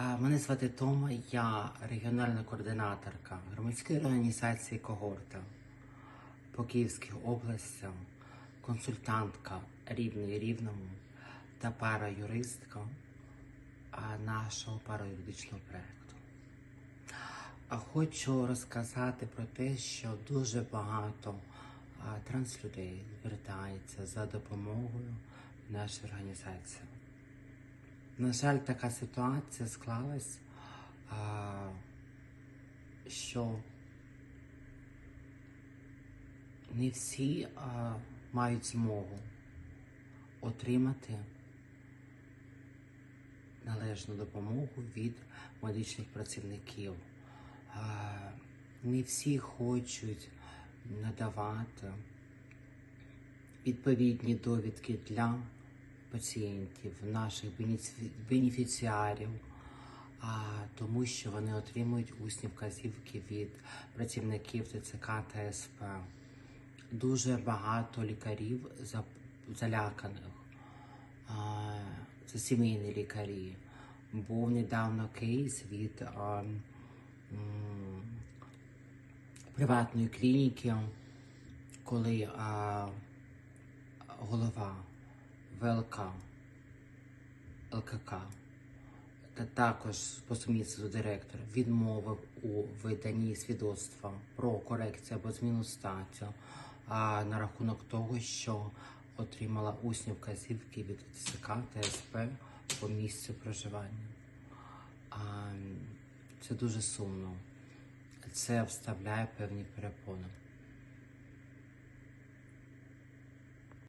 Мене звати Тома, я регіональна координаторка громадської організації Когорта по Київській області, консультантка рівної рівному та параюристка а, нашого параюридичного проєкту. Хочу розказати про те, що дуже багато транслюдей звертається за допомогою в нашій організації. На жаль, така ситуація склалась, що не всі мають змогу отримати належну допомогу від медичних працівників. Не всі хочуть надавати відповідні довідки для пацієнтів, наших бенефіціарів, тому що вони отримують усні вказівки від працівників ТЦК та СП. Дуже багато лікарів заляканих. Це сімейні лікарі. Був недавно кейс від приватної клініки, коли голова ВЛК ЛКК та також по сумісництву директор відмовив у виданні свідоцтва про корекцію або зміну статі а, на рахунок того, що отримала усні вказівки від ТСК та СП по місцю проживання. А, це дуже сумно. Це вставляє певні перепони.